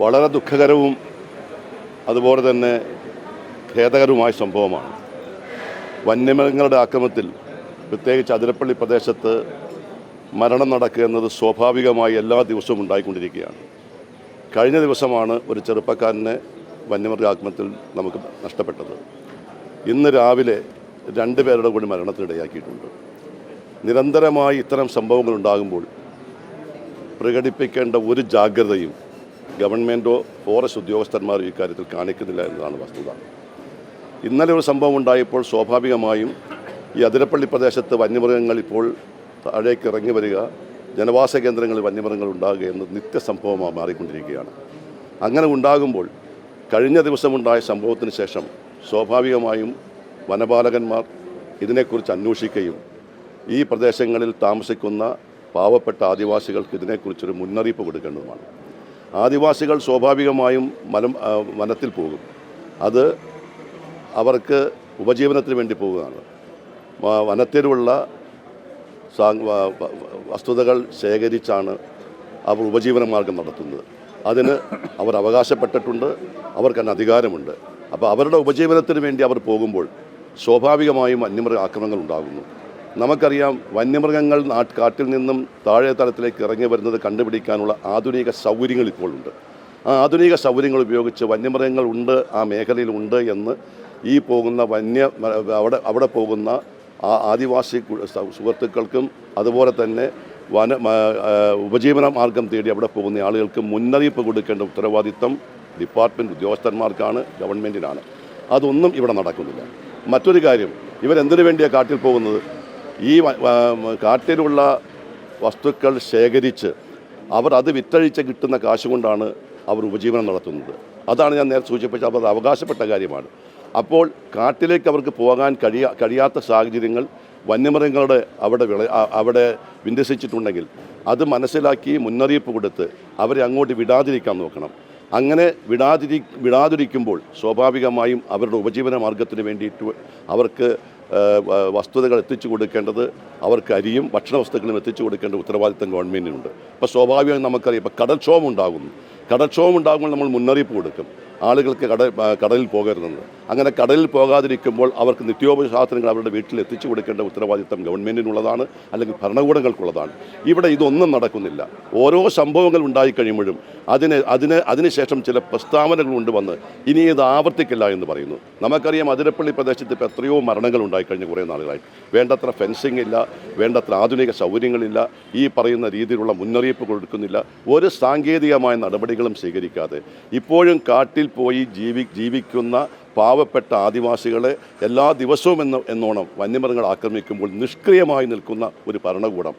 വളരെ ദുഃഖകരവും അതുപോലെ തന്നെ ഖേദകരവുമായ സംഭവമാണ്. വന്യമൃഗങ്ങളുടെ ആക്രമത്തിൽ പ്രത്യേകിച്ച് അതിരപ്പള്ളി പ്രദേശത്ത് മരണം നടക്കുക എന്നത് സ്വാഭാവികമായി എല്ലാ ദിവസവും ഉണ്ടായിക്കൊണ്ടിരിക്കുകയാണ്. കഴിഞ്ഞ ദിവസമാണ് ഒരു ചെറുപ്പക്കാരനെ വന്യമൃഗാക്രമത്തിൽ നമുക്ക് നഷ്ടപ്പെട്ടത്. ഇന്ന് രാവിലെ രണ്ട് പേരുടെ കൂടി മരണത്തിനിടയാക്കിയിട്ടുണ്ട് നിരന്തരമായി ഇത്തരം സംഭവങ്ങൾ ഉണ്ടാകുമ്പോൾ പ്രകടിപ്പിക്കേണ്ട ഒരു ജാഗ്രതയും ഗവൺമെന്റോ ഫോറസ്റ്റ് ഉദ്യോഗസ്ഥന്മാരോ ഇക്കാര്യത്തിൽ കാണിക്കുന്നില്ല എന്നതാണ് വസ്തുത. ഇന്നലെ ഒരു സംഭവം ഉണ്ടായപ്പോൾ സ്വാഭാവികമായും ഈ അതിരപ്പള്ളി പ്രദേശത്ത് വന്യമൃഗങ്ങൾ ഇപ്പോൾ താഴേക്ക് ഇറങ്ങി വരിക ജനവാസ കേന്ദ്രങ്ങളിൽ വന്യമൃഗങ്ങൾ ഉണ്ടാകുക എന്നത് നിത്യസംഭവമായി മാറിക്കൊണ്ടിരിക്കുകയാണ്. അങ്ങനെ ഉണ്ടാകുമ്പോൾ കഴിഞ്ഞ ദിവസമുണ്ടായ സംഭവത്തിന് ശേഷം സ്വാഭാവികമായും വനപാലകന്മാർ ഇതിനെക്കുറിച്ച് അന്വേഷിക്കുകയും ഈ പ്രദേശങ്ങളിൽ താമസിക്കുന്ന പാവപ്പെട്ട ആദിവാസികൾക്ക് ഇതിനെക്കുറിച്ചൊരു മുന്നറിയിപ്പ് കൊടുക്കേണ്ടതുമാണ്. ആദിവാസികൾ സ്വാഭാവികമായും മലം വനത്തിൽ പോകും. അത് അവർക്ക് ഉപജീവനത്തിന് വേണ്ടി പോവുകയാണ്. വനത്തിലുള്ള വസ്തുതകൾ ശേഖരിച്ചാണ് അവർ ഉപജീവന മാർഗം നടത്തുന്നത്. അതിന് അവർ അവകാശപ്പെട്ടിട്ടുണ്ട് അവർക്ക് അതിന് അധികാരമുണ്ട്. അപ്പോൾ അവരുടെ ഉപജീവനത്തിന് വേണ്ടി അവർ പോകുമ്പോൾ സ്വാഭാവികമായും വന്യമൃഗ ആക്രമണങ്ങൾ ഉണ്ടാകുന്നു. നമുക്കറിയാം വന്യമൃഗങ്ങൾ കാട്ടിൽ നിന്നും താഴെ തലത്തിലേക്ക് ഇറങ്ങി വരുന്നത് കണ്ടുപിടിക്കാനുള്ള ആധുനിക സൗകര്യങ്ങൾ ഇപ്പോൾ ഉണ്ട് ആ ആധുനിക സൗകര്യങ്ങൾ ഉപയോഗിച്ച് വന്യമൃഗങ്ങൾ ഉണ്ട് ആ മേഖലയിൽ ഉണ്ട് എന്ന് ഈ പോകുന്ന വന്യ അവിടെ അവിടെ പോകുന്ന ആ ആദിവാസി സുഹൃത്തുക്കൾക്കും അതുപോലെ തന്നെ വന ഉപജീവന മാർഗം തേടി അവിടെ പോകുന്ന ആളുകൾക്ക് മുന്നറിയിപ്പ് കൊടുക്കേണ്ട ഉത്തരവാദിത്തം ഡിപ്പാർട്ട്മെന്റ് ഉദ്യോഗസ്ഥന്മാർക്കാണ് ഗവൺമെന്റിനാണ് അതൊന്നും ഇവിടെ നടക്കുന്നില്ല. മറ്റൊരു കാര്യം ഇവരെന്തിനു വേണ്ടിയാണ് കാട്ടിൽ പോകുന്നത്? ഈ കാട്ടിലുള്ള വസ്തുക്കൾ ശേഖരിച്ച് അവർ അത് വിറ്റഴിച്ച് കിട്ടുന്ന കാശ് കൊണ്ടാണ് അവർ ഉപജീവനം നടത്തുന്നത്. അതാണ് ഞാൻ നേരത്തെ സൂചിപ്പിച്ച അവർ അവകാശപ്പെട്ട കാര്യമാണ്. അപ്പോൾ കാട്ടിലേക്ക് അവർക്ക് പോകാൻ കഴിയാ കഴിയാത്ത സാഹചര്യങ്ങൾ വന്യമൃഗങ്ങളുടെ അവിടെ വിള അവിടെ വിന്യസിച്ചിട്ടുണ്ടെങ്കിൽ അത് മനസ്സിലാക്കി മുന്നറിയിപ്പ് കൊടുത്ത് അവരെ അങ്ങോട്ട് വിടാതിരിക്കാൻ നോക്കണം. അങ്ങനെ വിടാതിരി വിടാതിരിക്കുമ്പോൾ സ്വാഭാവികമായും അവരുടെ ഉപജീവന മാർഗത്തിന് വേണ്ടിയിട്ട് അവർക്ക് വസ്തുതകൾ എത്തിച്ചു കൊടുക്കേണ്ടത് അവർക്ക് അരിയും ഭക്ഷണ വസ്തുക്കളും എത്തിച്ചു കൊടുക്കേണ്ട ഉത്തരവാദിത്തം ഗവൺമെന്റിനുണ്ട് അപ്പോൾ സ്വാഭാവികമായും നമുക്കറിയാം ഇപ്പോൾ കടൽക്ഷോഭം ഉണ്ടാകുന്നു കടൽക്ഷോഭം ഉണ്ടാകുമ്പോൾ നമ്മൾ മുന്നറിയിപ്പ് കൊടുക്കും. ആളുകൾക്ക് കട കടലിൽ പോകരുതെന്ന്. അങ്ങനെ കടലിൽ പോകാതിരിക്കുമ്പോൾ അവർക്ക് നിത്യോപയോഗ സാധനങ്ങൾ അവരുടെ വീട്ടിൽ എത്തിച്ചു കൊടുക്കേണ്ട ഉത്തരവാദിത്തം ഗവൺമെന്റിനുള്ളതാണ് അല്ലെങ്കിൽ ഭരണകൂടങ്ങൾക്കുള്ളതാണ്. ഇവിടെ ഇതൊന്നും നടക്കുന്നില്ല. ഓരോ സംഭവങ്ങൾ ഉണ്ടായിക്കഴിയുമ്പോഴും അതിന് അതിന് അതിനുശേഷം ചില പ്രസ്താവനകൾ കൊണ്ടുവന്ന് ഇനി ഇത് ആവർത്തിക്കില്ല എന്ന് പറയുന്നു. നമുക്കറിയാം അതിരപ്പള്ളി പ്രദേശത്ത് ഇപ്പോൾ എത്രയോ മരണങ്ങൾ ഉണ്ടായി കഴിഞ്ഞ കുറേ നാളുകളായി. വേണ്ടത്ര ഫെൻസിങ് ഇല്ല വേണ്ടത്ര ആധുനിക സൗകര്യങ്ങളില്ല ഈ പറയുന്ന രീതിയിലുള്ള മുന്നറിയിപ്പ് കൊടുക്കുന്നില്ല. ഒരു സാങ്കേതികമായ നടപടികളും സ്വീകരിക്കാതെ ഇപ്പോഴും കാട്ടിൽ പോയി ജീവി ജീവിക്കുന്ന പാവപ്പെട്ട ആദിവാസികളെ എല്ലാ ദിവസവും എന്ന് എന്നോണം വന്യമൃഗങ്ങൾ ആക്രമിക്കുമ്പോൾ നിഷ്ക്രിയമായി നിൽക്കുന്ന ഒരു ഭരണകൂടം.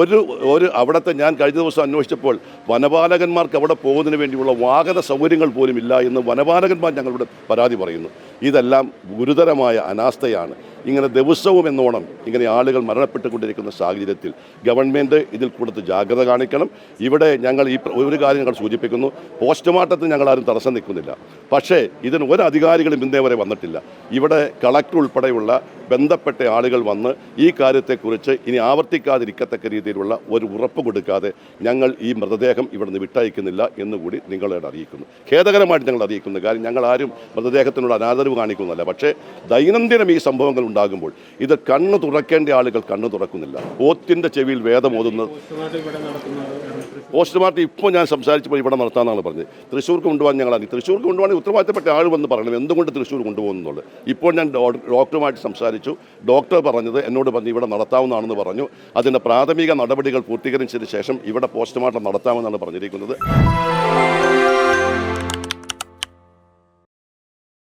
ഒരു ഒരു അവിടുത്തെ ഞാൻ കഴിഞ്ഞ ദിവസം അന്വേഷിച്ചപ്പോൾ വനപാലകന്മാർക്ക് അവിടെ പോകുന്നതിന് വേണ്ടിയുള്ള വാഹന സൗകര്യങ്ങൾ പോലും ഇല്ല എന്ന് വനപാലകന്മാർ ഞങ്ങളുടെ പരാതി പറയുന്നു. ഇതെല്ലാം ഗുരുതരമായ അനാസ്ഥയാണ്. ഇങ്ങനെ ദിവസവും എന്നോണം ഇങ്ങനെ ആളുകൾ മരണപ്പെട്ടുകൊണ്ടിരിക്കുന്ന സാഹചര്യത്തിൽ ഗവൺമെന്റ് ഇതിൽ കൂടുതൽ ജാഗ്രത കാണിക്കണം. ഇവിടെ ഞങ്ങൾ ഈ ഒരു കാര്യം ഞങ്ങൾ സൂചിപ്പിക്കുന്നു. പോസ്റ്റ്മോർട്ടത്തിന് ഞങ്ങൾ ആരും തടസ്സം നിൽക്കുന്നില്ല. പക്ഷേ ഇതിന് ഒരു അധികാരികളും ഇന്നേ വരെ വന്നിട്ടില്ല. ഇവിടെ കളക്ടർ ഉൾപ്പെടെയുള്ള ബന്ധപ്പെട്ട ആളുകൾ വന്ന് ഈ കാര്യത്തെക്കുറിച്ച് ഇനി ആവർത്തിക്കാതിരിക്കത്തക്ക രീതിയിലുള്ള ഒരു ഉറപ്പ് കൊടുക്കാതെ ഞങ്ങൾ ഈ മൃതദേഹം ഇവിടെ നിന്ന് വിട്ടയക്കുന്നില്ല എന്നുകൂടി നിങ്ങളോട് അറിയിക്കുന്നു. ഖേദകരമായിട്ട് ഞങ്ങൾ അറിയിക്കുന്നു കാര്യം ഞങ്ങൾ ആരും മൃതദേഹത്തിനോട് അനാദരവ് കാണിക്കുന്നതല്ല പക്ഷേ ദൈനംദിനം ഈ സംഭവങ്ങൾ ഉണ്ടാകുമ്പോൾ ഇത് കണ്ണ് തുറക്കേണ്ട ആളുകൾ കണ്ണ് തുറക്കുന്നില്ല. ഓത്തിന്റെ ചെവിയിൽ വേദം ഓതുന്നത് പോസ്റ്റ്മോർട്ടം ഇപ്പോൾ ഞാൻ സംസാരിച്ചപ്പോൾ ഇവിടെ നടത്താമെന്നാണ് പറഞ്ഞത്. തൃശ്ശൂർക്ക് കൊണ്ടുപോകാൻ തൃശ്ശൂർ തൃശ്ശൂർക്ക് കൊണ്ടുപോകാൻ ഉത്തരവാദിത്തപ്പെട്ട ആൾ വന്ന് പറയണം. എന്തുകൊണ്ട് തൃശ്ശൂർ കൊണ്ടുപോകുന്നുള്ളത് ഇപ്പോൾ ഞാൻ ഡോക്ടറുമായിട്ട് സംസാരിച്ചു. ഡോക്ടർ പറഞ്ഞത് എന്നോട് പറഞ്ഞു ഇവിടെ നടത്താവുന്നതാണെന്ന് പറഞ്ഞു. അതിന്റെ പ്രാഥമിക നടപടികൾ പൂർത്തീകരിച്ചതിന് ശേഷം ഇവിടെ പോസ്റ്റ്മോർട്ടം നടത്താമെന്നാണ് പറഞ്ഞിരിക്കുന്നത്.